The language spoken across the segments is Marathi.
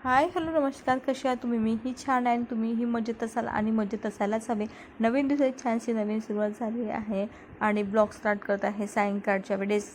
हाय हॅलो नमस्कार कशी आहात तुम्ही? मी ही छान आहे आणि तुम्हीही मजेत असाल आणि मजेत असायलाच हवे. नवीन दिवसाची छानशी नवीन सुरुवात झाली आहे आणि ब्लॉग स्टार्ट करत आहे सायंकाळच्या वेळेस.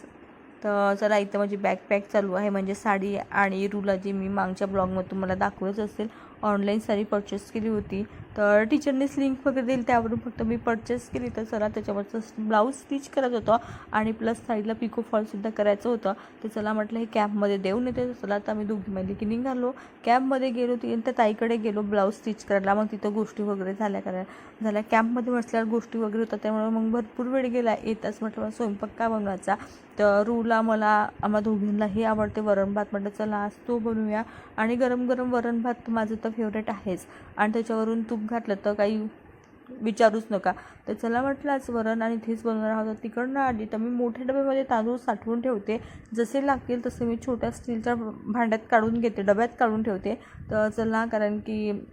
तर जरा इथं माझी बॅकपॅक चालू आहे म्हणजे साडी आणि रुला जी मी मागच्या ब्लॉगमध्ये तुम्हाला दाखवत असेल. ऑनलाईन साडी परचेस केली होती. तर टीचरनेच लिंक वगैरे दिली त्यावरून फक्त मी परचेस केली. तर चला त्याच्यावरचं ब्लाऊज स्टिच करत होतं आणि प्लस साईडला पिको फॉलसुद्धा करायचं होतं. तर चला म्हटलं हे कॅम्पमध्ये देऊन येते. चला आता आम्ही दोघी मैली की निघालो कॅम्पमध्ये गेलो ती त्या ताईकडे गेलो ब्लाऊज स्टिच करायला. मग तिथं गोष्टी वगैरे झाल्या करायला झाल्या. कॅम्पमध्ये बसल्यावर गोष्टी वगैरे होत्या त्यामुळे मग भरपूर वेळ गेला. येताच म्हटलं मला स्वयंपाक का बनवायचा? तर रूला मला आम्हा दोघींनाही आवडते वरण भात. म्हटलं चला आज तो बनवूया. आणि गरम गरम वरण भात माझं तर फेवरेट आहेच आणि त्याच्यावरून तूप घातलं तर काही विचारूच नका. तर चला म्हटलंच वरण आणि तेच बनवणार आहोत. तिकडनं आली तर मी मोठ्या डब्यामध्ये तांदूळ साठवून ठेवते. जसे लागतील तसे मी छोट्या स्टीलच्या भांड्यात काढून घेते. डब्यात काढून ठेवते. तर चला कारण की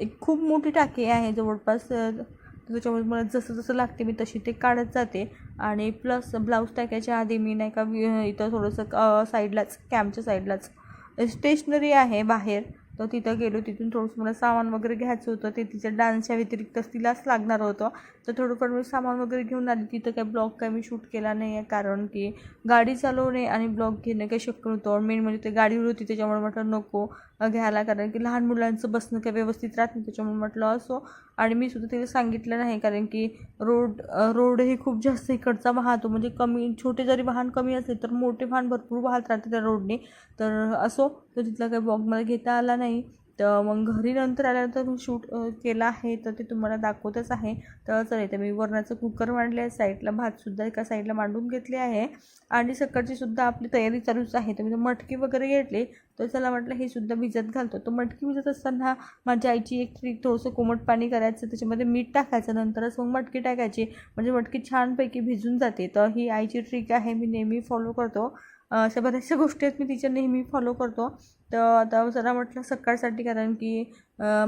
एक खूप मोठी टाकी आहे. जवळपास त्याच्यामुळे मला जसं जसं लागते मी तशी ते काढत जाते. आणि प्लस ब्लाऊज टाकायच्या आधी मी नाही का वि- इथं थोडंसं साईडलाच कॅम्पच्या साईडलाच स्टेशनरी आहे बाहेर. तर तिथं गेलो तिथून थोडंसं मला सामान वगैरे घ्यायचं होतं. ते तिच्या डान्सच्या व्यतिरिक्त तिलाच लागणार होतं. तर थोडंफार मी सामान वगैरे घेऊन आली. तिथं काही ब्लॉग काय मी शूट केला नाही आहे. कारण की गाडी चालवणे आणि ब्लॉग घेणं काही शक्य नव्हतं. मेन म्हणजे ते गाडीवर होती त्याच्यामुळे म्हटलं नको. घ्यायला. कारण की लहान मुलांचं बसणं काही व्यवस्थित राहत नाही त्याच्यामुळे म्हटलं असो. आणि मी सुद्धा तिला सांगितलं नाही कारण की रोड रोडही खूप जास्त इकडचा वाहतो. म्हणजे कमी छोटे जरी वाहन कमी असले तर मोठे वाहन भरपूर वाहत राहते त्या रोडने. तर असो तर तिथला काही ब्लॉग मला घेता आला नाही. तर मग घरी नंतर आल्यानंतर मी शूट केला आहे तर ते तुम्हाला दाखवतच आहे. तर चले तर मी वरणाचं कुकर मांडले आहे साईडला भातसुद्धा एका साईडला मांडून घेतले आहे. आणि सकाळची सुद्धा आपली तयारी चालूच आहे. तर मी मटकी वगैरे घेतली. तर चला म्हटलं हे सुद्धा भिजत घालतो. तर मटकी भिजत असताना माझ्या आईची एक ट्रिक थोडंसं कोमट पाणी करायचं त्याच्यामध्ये मीठ टाकायचं नंतरच मग मटकी टाकायची. म्हणजे मटकी छानपैकी भिजून जाते. तर ही आईची ट्रिक आहे. मी नेहमी फॉलो करतो. अशा बऱ्याचशा गोष्टी आहेत मी तिच्या नेहमी फॉलो करतो. तर आता जरा म्हटलं सकाळसाठी कारण की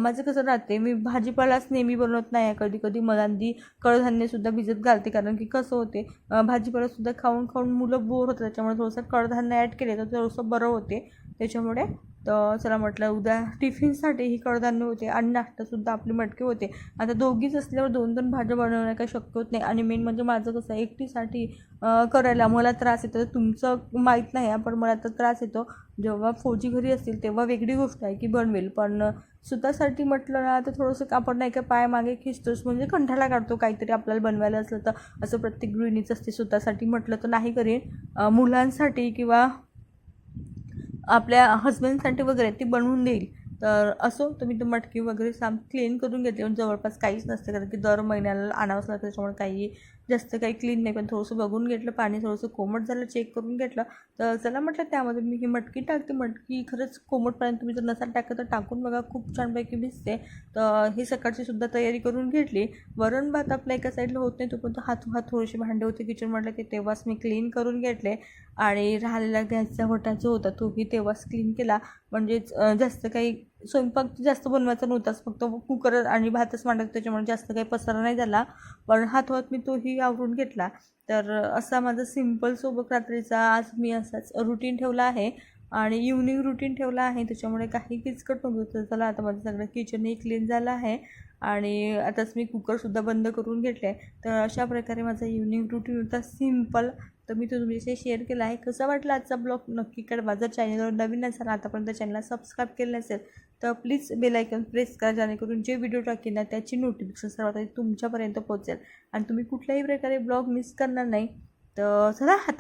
माझं कसं राहते मी भाजीपालाच नेहमी बनवत नाही. आहे कधी कधी मलांदी कडधान्यसुद्धा भिजत घालते कारण की कसं होते भाजीपालासुद्धा खाऊन खाऊन मुलं बोर होतात. त्याच्यामुळे थोडंसं कडधान्य ॲड केले तर थोडंसं बरं होते. त्याच्यामुळे तर चला म्हटलं उद्या टिफिनसाठी ही कडधान्य होते आणि नाश्तासुद्धा आपली मटके होते. आता दोघीच असल्यावर दोन दोन भाज्या बनवणं काही शक्य होत नाही. आणि मेन म्हणजे माझं कसं एकटीसाठी करायला मला त्रास येतो. तुमचं माहीत नाही आहे पण मला तर त्रास येतो. जेव्हा फौजी घरी असतील तेव्हा वेगळी गोष्ट आहे की बनवेल. पण स्वतःसाठी म्हटलं ना तर थोडंसं आपण नाही का पाय मागे खिचतोच. म्हणजे कंठाला काढतो काहीतरी आपल्याला बनवायला असलं तर. असं प्रत्येक गृहिणीच असते स्वतःसाठी म्हटलं तर नाही करेन. मुलांसाठी किंवा आपल्या हस्बंडसाठी वगैरे ती बनवून देईल. तर असो तुम्ही तर मटकी वगैरे साम क्लीन करून घेतली पण जवळपास काहीच नसतं. कारण की दर महिन्याला आणावंच लागतं. त्याच्यामुळे काही जास्त काही क्लीन नाही. पण थोडंसं बघून घेतलं पाणी थोडंसं कोमट झालं चेक करून घेतलं तर चला म्हटलं त्यामध्ये मी ही मटकी टाकते. मटकी खरंच कोमटपर्यंत तुम्ही जर नसाल टाकत तर टाकून बघा खूप छानपैकी भिजते. तर ही सकाळची सुद्धा तयारी करून घेतली. वरण भात आपल्या एका साईडला होत नाही तोपर्यंत हात हात थोडेसे भांडे होते. किचन म्हटलं ते तेव्हाच मी क्लीन करून घेतले. आणि राहिलेला गॅसचा होटा जो होता तोही तेव्हाच क्लीन केला. म्हणजेच जास्त काही स्वयंपाक जास्त बनवायचा नव्हताच फक्त कुकर आणि भातच मांडायचा त्याच्यामुळे जास्त काही पसारा नाही झाला. पण हातोहात मी तोही आवरून घेतला. तर असा माझा सिंपल सोबत रात्रीचा आज मी असाच रुटीन ठेवला आहे आणि इव्हनिंग रुटीन ठेवला आहे. त्याच्यामुळे काही किचकट नव्हतं तर चला आता माझं सगळं किचनही क्लीन झालं आहे आणि आताच मी कुकरसुद्धा बंद करून घेतले तर अशा प्रकारे माझा इव्हनिंग रुटीन होता. सिंपल तर मी तो तुमच्याशी शेअर केला आहे. कसं वाटलं आजचा ब्लॉग नक्की करा माझा चॅनलवर नवीन असाल आतापर्यंत चॅनलला सबस्क्राईब केलं नसेल तर प्लीज बेल आयकन प्रेस करा जेणेकरून जे व्हिडिओ टाकेल ना त्याची नोटिफिकेशन सर्वात आधी तुमच्यापर्यंत पोहोचेल. आणि तुम्ही कुठल्याही प्रकारे ब्लॉग मिस करणार नाही तर चला